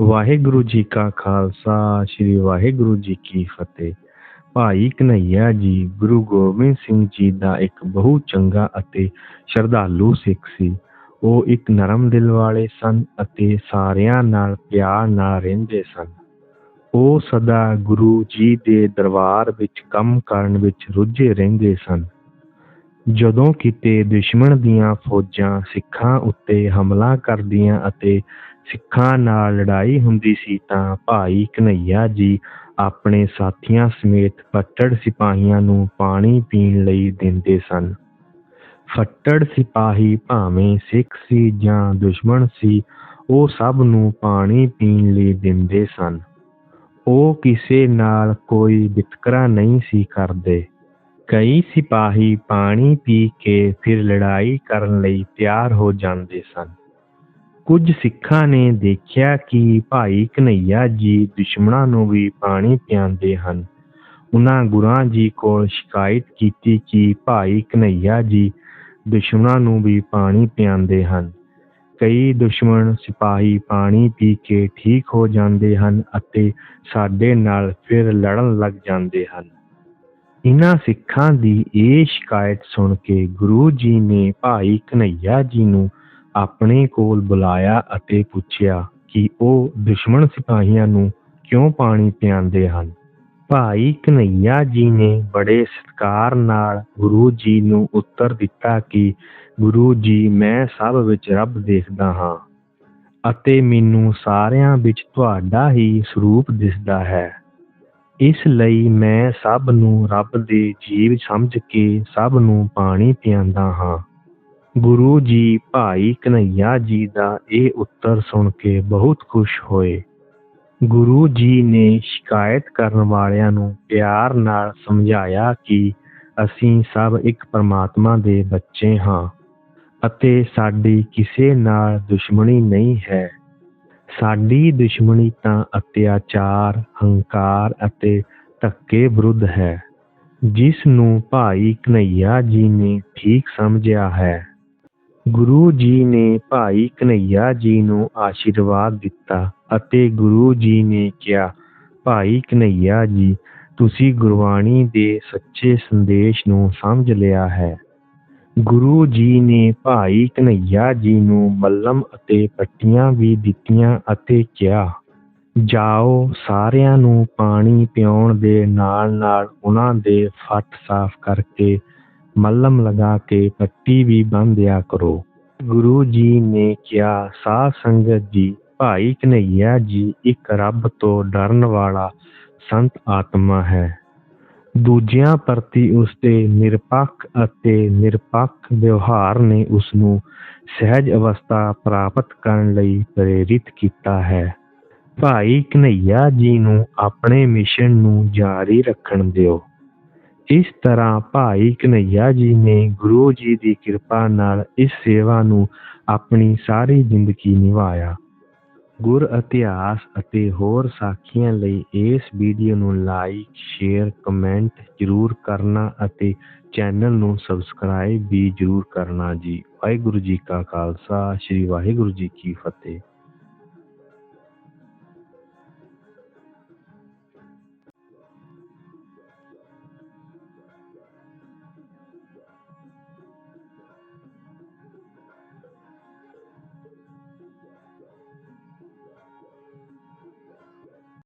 ਵਾਹਿਗੁਰੂ ਜੀ ਕਾ ਖਾਲਸਾ, ਸ੍ਰੀ ਵਾਹਿਗੁਰੂ ਜੀ ਕੀ ਫਤਿਹ। ਭਾਈ ਕਨ੍ਹਈਆ ਜੀ, ਗੁਰੂ ਗੋਬਿੰਦ ਸਿੰਘ ਜੀ ਦਾ ਇੱਕ ਬਹੁਤ ਚੰਗਾ ਅਤੇ ਸ਼ਰਧਾਲੂ ਸਿੱਖ ਸੀ। ਉਹ ਇੱਕ ਨਰਮ ਦਿਲ ਵਾਲੇ ਸਨ ਅਤੇ ਸਾਰਿਆਂ ਨਾਲ ਪਿਆਰ ਨਾਲ ਰਹਿੰਦੇ ਸਨ। ਉਹ ਸਦਾ ਗੁਰੂ ਜੀ ਦੇ ਦਰਬਾਰ ਵਿੱਚ ਕੰਮ ਕਰਨ ਵਿੱਚ ਰੁੱਝੇ ਰਹਿੰਦੇ ਸਨ। ਜਦੋਂ ਕਿਤੇ ਦੁਸ਼ਮਣ ਦੀਆਂ ਫੌਜਾਂ ਸਿੱਖਾਂ ਉੱਤੇ ਹਮਲਾ ਕਰਦੀਆਂ ਅਤੇ ਸਿੱਖਾਂ ਨਾਲ ਲੜਾਈ ਹੁੰਦੀ ਸੀ ਤਾਂ ਭਾਈ ਕਨ੍ਹਈਆ ਜੀ ਆਪਣੇ ਸਾਥੀਆਂ ਸਮੇਤ ਫੱਟੜ ਸਿਪਾਹੀਆਂ ਨੂੰ ਪਾਣੀ ਪੀਣ ਲਈ ਦਿੰਦੇ ਸਨ। ਫੱਟੜ ਸਿਪਾਹੀ ਭਾਵੇਂ ਸਿੱਖ ਸੀ ਜਾਂ ਦੁਸ਼ਮਣ ਸੀ, ਉਹ ਸਭ ਨੂੰ ਪਾਣੀ ਪੀਣ ਲਈ ਦਿੰਦੇ ਸਨ। ਉਹ ਕਿਸੇ ਨਾਲ ਕੋਈ ਵਿਤਕਰਾ ਨਹੀਂ ਸੀ ਕਰਦੇ। ਕਈ ਸਿਪਾਹੀ ਪਾਣੀ ਪੀ ਕੇ ਫਿਰ ਲੜਾਈ ਕਰਨ ਲਈ ਤਿਆਰ ਹੋ ਜਾਂਦੇ ਸਨ। ਕੁਝ ਸਿੱਖਾਂ ਨੇ ਦੇਖਿਆ ਕਿ ਭਾਈ ਕਨ੍ਹਈਆ ਜੀ ਦੁਸ਼ਮਣਾਂ ਨੂੰ ਵੀ ਪਾਣੀ ਪਿਆਉਂਦੇ ਹਨ। ਉਹਨਾਂ ਗੁਰਾਂ ਜੀ ਕੋਲ ਸ਼ਿਕਾਇਤ ਕੀਤੀ ਕਿ ਭਾਈ ਕਨ੍ਹਈਆ ਜੀ ਦੁਸ਼ਮਣਾਂ ਨੂੰ ਵੀ ਪਾਣੀ ਪਿਆਉਂਦੇ ਹਨ। ਕਈ ਦੁਸ਼ਮਣ ਸਿਪਾਹੀ ਪਾਣੀ ਪੀ ਕੇ ਠੀਕ ਹੋ ਜਾਂਦੇ ਹਨ ਅਤੇ ਸਾਡੇ ਨਾਲ ਫਿਰ ਲੜਨ ਲੱਗ ਜਾਂਦੇ ਹਨ। ਇਹਨਾਂ ਸਿੱਖਾਂ ਦੀ ਇਹ ਸ਼ਿਕਾਇਤ ਸੁਣ ਕੇ ਗੁਰੂ ਜੀ ਨੇ ਭਾਈ ਕਨ੍ਹਈਆ ਜੀ ਨੂੰ ਆਪਣੇ ਕੋਲ ਬੁਲਾਇਆ ਅਤੇ ਪੁੱਛਿਆ ਕਿ ਉਹ ਦੁਸ਼ਮਣ ਸਿਪਾਹੀਆਂ ਨੂੰ ਕਿਉਂ ਪਾਣੀ ਪਿਆਉਂਦੇ ਹਨ? ਭਾਈ ਕਨ੍ਹਈਆ ਜੀ ਨੇ ਬੜੇ ਸਤਿਕਾਰ ਨਾਲ ਗੁਰੂ ਜੀ ਨੂੰ ਉੱਤਰ ਦਿੱਤਾ ਕਿ, ਗੁਰੂ ਜੀ, ਮੈਂ ਸਭ ਵਿੱਚ ਰੱਬ ਦੇਖਦਾ ਹਾਂ ਅਤੇ ਮੈਨੂੰ ਸਾਰਿਆਂ ਵਿੱਚ ਤੁਹਾਡਾ ਹੀ ਸਰੂਪ ਦਿਸਦਾ ਹੈ। ਇਸ ਲਈ ਮੈਂ ਸਭ ਨੂੰ ਰੱਬ ਦੇ ਜੀਵ ਸਮਝ ਕੇ ਸਭ ਨੂੰ ਪਾਣੀ ਪਿਆਉਂਦਾ ਹਾਂ। ਗੁਰੂ ਜੀ ਭਾਈ ਕਨ੍ਹਈਆ ਜੀ ਦਾ ਇਹ ਉੱਤਰ ਸੁਣ ਕੇ ਬਹੁਤ ਖੁਸ਼ ਹੋਏ। ਗੁਰੂ ਜੀ ਨੇ ਸ਼ਿਕਾਇਤ ਕਰਨ ਵਾਲਿਆਂ ਨੂੰ ਪਿਆਰ ਨਾਲ ਸਮਝਾਇਆ ਕਿ ਅਸੀਂ ਸਭ ਇੱਕ ਪਰਮਾਤਮਾ ਦੇ ਬੱਚੇ ਹਾਂ ਅਤੇ ਸਾਡੀ ਕਿਸੇ ਨਾਲ ਦੁਸ਼ਮਣੀ ਨਹੀਂ ਹੈ। ਸਾਡੀ ਦੁਸ਼ਮਣੀ ਤਾਂ ਅਤਿਆਚਾਰ, ਹੰਕਾਰ ਅਤੇ ਧੱਕੇ ਵਿਰੁੱਧ ਹੈ, ਜਿਸ ਨੂੰ ਭਾਈ ਕਨ੍ਹਈਆ ਜੀ ਨੇ ਠੀਕ ਸਮਝਿਆ ਹੈ। ਗੁਰੂ ਜੀ ਨੇ ਭਾਈ ਕਨ੍ਹਈਆ ਜੀ ਨੂੰ ਆਸ਼ੀਰਵਾਦ ਦਿੱਤਾ ਅਤੇ ਗੁਰੂ ਜੀ ਨੇ ਕਿਹਾ, ਭਾਈ ਕਨ੍ਹਈਆ ਜੀ, ਤੁਸੀਂ ਗੁਰਬਾਣੀ ਦੇ ਸੱਚੇ ਸੰਦੇਸ਼ ਨੂੰ ਸਮਝ ਲਿਆ ਹੈ। ਗੁਰੂ ਜੀ ਨੇ ਭਾਈ ਕਨ੍ਹਈਆ ਜੀ ਨੂੰ ਮੱਲਮ ਅਤੇ ਪੱਟੀਆਂ ਵੀ ਦਿੱਤੀਆਂ ਅਤੇ ਕਿਹਾ, ਜਾਓ ਸਾਰਿਆਂ ਨੂੰ ਪਾਣੀ ਪਿਉਣ ਦੇ ਨਾਲ ਨਾਲ ਉਹਨਾਂ ਦੇ ਫੱਟ ਸਾਫ਼ ਕਰਕੇ ਮੱਲਮ ਲਗਾ ਕੇ ਪੱਟੀ ਵੀ ਬੰਨ੍ਹਿਆ ਕਰੋ। ਗੁਰੂ ਜੀ ਨੇ ਕਿਹਾ, ਸਾਧ ਸੰਗਤ ਜੀ, ਭਾਈ ਕਨ੍ਹਈਆ ਜੀ, ਇੱਕ ਰੱਬ ਤੋਂ ਡਰਨ ਵਾਲਾ ਸੰਤ ਆਤਮਾ ਹੈ। ਦੂਜਿਆਂ ਪ੍ਰਤੀ ਉਸਦੇ ਨਿਰਪੱਖ ਅਤੇ ਨਿਰਪੱਖ ਵਿਵਹਾਰ ਨੇ ਉਸ ਨੂੰ ਸਹਿਜ ਅਵਸਥਾ ਪ੍ਰਾਪਤ ਕਰਨ ਲਈ ਪ੍ਰੇਰਿਤ ਕੀਤਾ ਹੈ। ਭਾਈ ਕਨ੍ਹਈਆ ਜੀ ਨੂੰ ਆਪਣੇ ਮਿਸ਼ਨ ਨੂੰ ਜਾਰੀ ਰੱਖਣ ਦਿਓ। ਇਸ ਤਰ੍ਹਾਂ ਭਾਈ ਘਨੱਈਆ ਜੀ ਨੇ ਗੁਰੂ ਜੀ ਦੀ ਕਿਰਪਾ ਨਾਲ ਇਸ ਸੇਵਾ ਨੂੰ ਆਪਣੀ ਸਾਰੀ ਜ਼ਿੰਦਗੀ ਨਿਭਾਇਆ। ਗੁਰ ਇਤਿਹਾਸ ਅਤੇ ਹੋਰ ਸਾਖੀਆਂ ਲਈ ਇਸ ਵੀਡੀਓ ਨੂੰ ਲਾਈਕ ਸ਼ੇਅਰ ਕਮੈਂਟ ਜ਼ਰੂਰ ਕਰਨਾ ਅਤੇ ਚੈਨਲ ਨੂੰ ਸਬਸਕ੍ਰਾਈਬ ਵੀ ਜ਼ਰੂਰ ਕਰਨਾ ਜੀ। ਵਾਹਿਗੁਰੂ ਜੀ ਕਾ ਖਾਲਸਾ, ਸ੍ਰੀ ਵਾਹਿਗੁਰੂ ਜੀ ਕੀ ਫਤਿਹ।